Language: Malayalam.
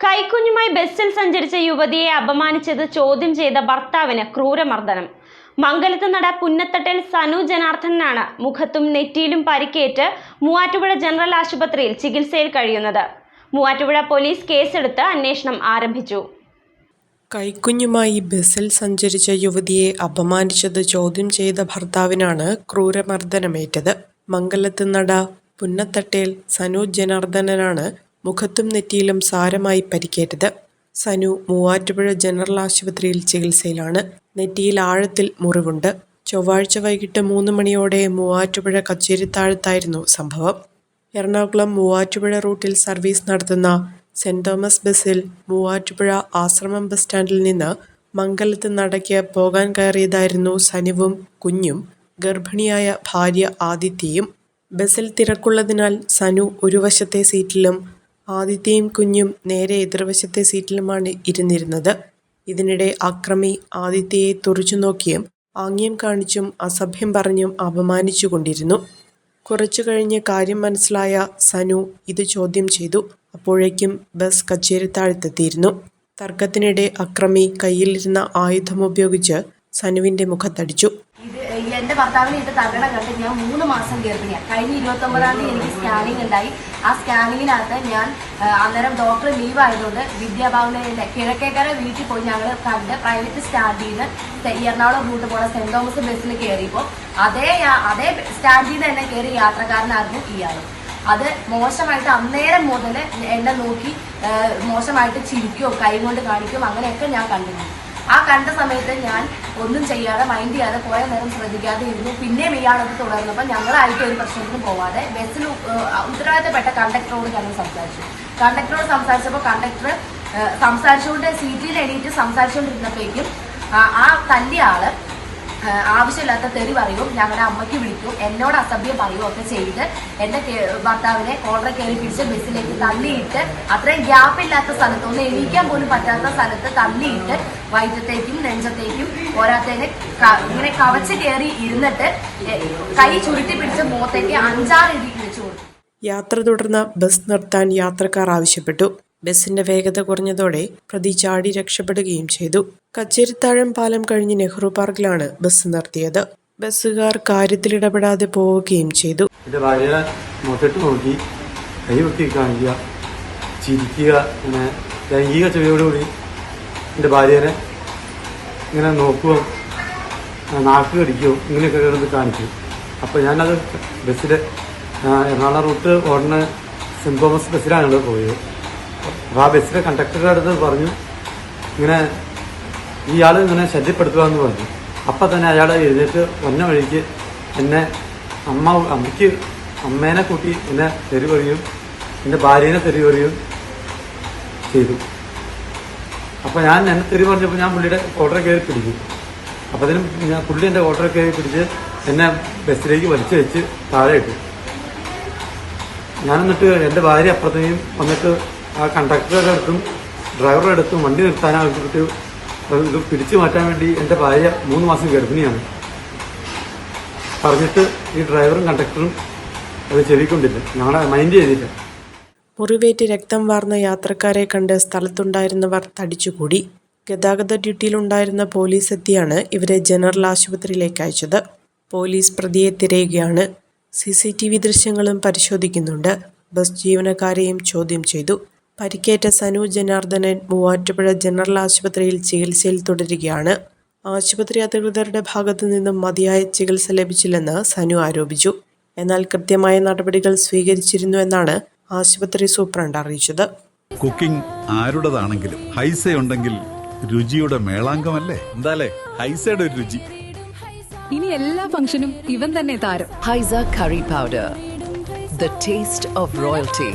കൈക്കുഞ്ഞുമായി ബസ്സിൽ സഞ്ചരിച്ച യുവതിയെ അപമാനിച്ചത് ചോദ്യം ചെയ്ത ഭർത്താവിന് ക്രൂരമർദ്ദനം. മംഗലത്ത് നട പുന്നത്തട്ടിൽ സനു ജനാർദ്ദനാണ് മുഖത്തും നെറ്റിയിലും പരിക്കേറ്റ് മൂവാറ്റുപുഴ ജനറൽ ആശുപത്രിയിൽ ചികിത്സയിൽ കഴിയുന്നത്. മൂവാറ്റുപുഴ പോലീസ് കേസെടുത്ത് അന്വേഷണം ആരംഭിച്ചു. കൈക്കുഞ്ഞുമായി ബസ്സിൽ സഞ്ചരിച്ച യുവതിയെ അപമാനിച്ചത് ചോദ്യം ചെയ്ത ഭർത്താവിനാണ് ക്രൂരമർദ്ദനമേറ്റത്. മംഗലത്ത് നട പുന്നത്തട്ടേൽ സനു ജനാർദ്ദനനാണ് മുഖത്തും നെറ്റിയിലും സാരമായി പരിക്കേറ്റത് സനു മൂവാറ്റുപുഴ ജനറൽ ആശുപത്രിയിൽ ചികിത്സയിലാണ്. നെറ്റിയിൽ ആഴത്തിൽ മുറിവുണ്ട്. ചൊവ്വാഴ്ച വൈകിട്ട് മൂന്ന് മണിയോടെ മൂവാറ്റുപുഴ കച്ചേരിത്താഴത്തായിരുന്നു സംഭവം. എറണാകുളം മൂവാറ്റുപുഴ റൂട്ടിൽ സർവീസ് നടത്തുന്ന സെന്റ് തോമസ് ബസ്സിൽ മൂവാറ്റുപുഴ ആശ്രമം ബസ് സ്റ്റാൻഡിൽ നിന്ന് മംഗലത്ത് നടക്കിയ പോകാൻ കയറിയതായിരുന്നു സനുവും കുഞ്ഞും. ഗർഭിണിയായ ഭാര്യ ആദിത്യയും. ബസ്സിൽ തിരക്കുള്ളതിനാൽ സനു ഒരു വശത്തെ സീറ്റിലും ആദിത്യയും കുഞ്ഞും നേരെ എതിർവശത്തെ സീറ്റിലുമാണ് ഇരുന്നിരുന്നത്. ഇതിനിടെ അക്രമി ആദിത്യയെ തുറച്ചു നോക്കിയും ആംഗ്യം കാണിച്ചും അസഭ്യം പറഞ്ഞും അപമാനിച്ചു കൊണ്ടിരുന്നു കുറച്ചു കഴിഞ്ഞ് കാര്യം മനസ്സിലായ സനു ഇത് ചോദ്യം ചെയ്തു. അപ്പോഴേക്കും ബസ് കച്ചേരിത്താഴത്തെത്തിയിരുന്നു തർക്കത്തിനിടെ അക്രമി കയ്യിലിരുന്ന ആയുധം ഉപയോഗിച്ച് സനുവിന്റെ മുഖത്തടിച്ചു. എന്റെ ഭർത്താവിനെ ഇട്ട് തകട കണ്ട് ഞാൻ മൂന്ന് മാസം ഗർഭിണിയാണ് കഴിഞ്ഞ ഇരുപത്തി ഒമ്പതാം തീയതി എനിക്ക് സ്കാനിങ് ഉണ്ടായി. ആ സ്കാനിങ്ങിനകത്ത് ഞാൻ അന്നേരം ഡോക്ടർ ലീവ് ആയതുകൊണ്ട് വിദ്യാഭവനിലെ കിഴക്കേക്കര വീട്ടിൽ പോയി ഞങ്ങൾ കണ്ട് പ്രൈവറ്റ് സ്റ്റാൻഡിൽ നിന്ന് എറണാകുളം റൂട്ട് പോണ സെന്റ് തോമസ് ബസ്സിൽ കയറിയപ്പോൾ അതേ അതേ സ്റ്റാൻഡിൽ നിന്ന് തന്നെ കയറിയ യാത്രക്കാരനായിരുന്നു ഇയാൾ അത് മോശമായിട്ട് അന്നേരം മുതൽ എന്നെ നോക്കി മോശമായിട്ട് ചിരിക്കുകയോ കൈ കൊണ്ട് കാണിക്കുകയോ അങ്ങനെയൊക്കെ ഞാൻ കണ്ടിരുന്നു. ആ കണ്ട സമയത്ത് ഞാൻ ഒന്നും ചെയ്യാതെ മൈൻഡ് ചെയ്യാതെ കുറേ നേരം ശ്രദ്ധിക്കാതെ ഇരുന്നു. പിന്നെയും ഇയാളത് തുടർന്നപ്പോൾ ഞങ്ങളായിട്ട് ഒരു പ്രശ്നത്തിനും പോവാതെ ബസ്സിൽ ഉത്തരവാദിത്തപ്പെട്ട കണ്ടക്ടറോട് ഞങ്ങൾ സംസാരിച്ചു. കണ്ടക്ടറോട് സംസാരിച്ചപ്പോൾ കണ്ടക്ടർ സംസാരിച്ചുകൊണ്ട് സീറ്റിൽ എണീറ്റ് സംസാരിച്ചുകൊണ്ടിരുന്നപ്പോഴേക്കും ആ- തല്ലിയ ആൾ ആവശ്യമില്ലാത്ത തെറി പറയും. ഞങ്ങളുടെ അമ്മയ്ക്ക് വിളിക്കും. എന്നോട് അസഭ്യം പറയുകയും ഒക്കെ ചെയ്ത് എന്റെ ഭർത്താവിനെ കോളറെ കയറി പിടിച്ച് ബസ്സിലേക്ക് തള്ളിയിട്ട് അത്രയും ഗ്യാപ്പ് ഇല്ലാത്ത സ്ഥലത്ത് ഒന്ന് എണീക്കാൻ പോലും പറ്റാത്ത സ്ഥലത്ത് തള്ളിയിട്ട് വയറ്റത്തേക്കും നെഞ്ചത്തേക്കും ക- ഇങ്ങനെ കവച്ച് കയറി ഇരുന്നിട്ട് കൈ ചുരുട്ടി പിടിച്ച് മുഖത്തേക്ക് അഞ്ചാറ് ഇടി കൊടുത്തു. യാത്ര തുടർന്ന് ബസ് നിർത്താൻ യാത്രക്കാർ ആവശ്യപ്പെട്ടു. ബസിന്റെ വേഗത കുറഞ്ഞതോടെ പ്രതി ചാടി രക്ഷപ്പെടുകയും ചെയ്തു. കച്ചേരിത്താഴം പാലം കഴിഞ്ഞ് നെഹ്റു പാർക്കിലാണ് ബസ് നിർത്തിയത്. ബസ്സുകാർ കാര്യത്തിലിടപെടാതെ പോവുകയും ചെയ്തു. നോക്കി ഭാര്യനെ ഇങ്ങനെ നോക്കുകയും നാക്ക് കടിക്കുകയും ഇങ്ങനെയൊക്കെ കിടന്ന് കാണിക്കും. അപ്പോൾ ഞാനത് ബസ്സിൽ എറണാകുളം റൂട്ട് ഓടുന്ന സെന്റ് തോമസ് ബസ്സിലാണ് ഞങ്ങൾ പോയത്. അപ്പോൾ ആ ബസ്സിലെ കണ്ടക്ടറുടെ അടുത്ത് പറഞ്ഞു ഇങ്ങനെ ഇയാൾ ഇങ്ങനെ ശല്യപ്പെടുത്തുക എന്ന് പറഞ്ഞു. അപ്പം തന്നെ അയാൾ എഴുന്നേറ്റ് വന്ന വഴിക്ക് എന്നെ അമ്മ അമ്മയ്ക്ക് അമ്മേനെ കൂട്ടി എന്നെ തെറി പറയും എന്റെ ഭാര്യേനെ തെറി പറയും ചെയ്തു. അപ്പോൾ ഞാൻ എന്നെ തെറി പറഞ്ഞപ്പോൾ ഞാൻ പുള്ളിയുടെ ഓർഡർ കയറി പിടിക്കും അപ്പോൾ അതിന് ഞാൻ പുള്ളി എന്റെ ഓർഡർ കയറി പിടിച്ച് എന്നെ ബസ്സിലേക്ക് വലിച്ചു വെച്ച് താഴെ ഇട്ടു. ഞാൻ എന്നിട്ട് എന്റെ ഭാര്യ അപ്പുറത്തേക്കും വന്നിട്ട് ആ കണ്ടക്ടറുടെ അടുത്തും ഡ്രൈവറുടെ അടുത്തും വണ്ടി നിർത്താൻ ആവശ്യപ്പെട്ട് ഇത് പിടിച്ചു മാറ്റാൻ വേണ്ടി എന്റെ ഭാര്യ മൂന്ന് മാസം ഗർഭിണിയാണ്. പറഞ്ഞിട്ട് ഈ ഡ്രൈവറും കണ്ടക്ടറും അത് ചെവിക്കൊണ്ടില്ല. ഞങ്ങളെ മൈൻഡ് ചെയ്തില്ല. മുറിവേറ്റ് രക്തം വാർന്ന യാത്രക്കാരെ കണ്ട് സ്ഥലത്തുണ്ടായിരുന്നവർ തടിച്ചുകൂടി. ഗതാഗത ഡ്യൂട്ടിയിലുണ്ടായിരുന്ന പോലീസ് എത്തിയാണ് ഇവരെ ജനറൽ ആശുപത്രിയിലേക്ക് അയച്ചത്. പോലീസ് പ്രതിയെ തിരയുകയാണ്. സി സി ടി വി ദൃശ്യങ്ങളും പരിശോധിക്കുന്നുണ്ട്. ബസ് ജീവനക്കാരെയും ചോദ്യം ചെയ്തു. പരിക്കേറ്റ സനു ജനാർദ്ദനൻ മൂവാറ്റുപുഴ ജനറൽ ആശുപത്രിയിൽ ചികിത്സയിൽ തുടരുകയാണ്. ആശുപത്രി അധികൃതരുടെ ഭാഗത്തു നിന്നും മതിയായ ചികിത്സ ലഭിച്ചില്ലെന്ന് സനു ആരോപിച്ചു. എന്നാൽ കൃത്യമായ നടപടികൾ സ്വീകരിച്ചിരുന്നു എന്നാണ് ആശുപത്രി സൂപ്രണ്ട് അറിയിച്ചത്. കുക്കിംഗ് ആരുടേതാണെങ്കിലും ഹൈസ ഉണ്ടെങ്കിൽ രുചിയുടെ മേളാങ്കമല്ലേ എന്താലേ? ഹൈസയുടെ ഒരു രുചി. ഇനി എല്ലാ ഫംഗ്ഷനും ഇവൻ തന്നെ താരം. Haiza curry powder. The taste of royalty.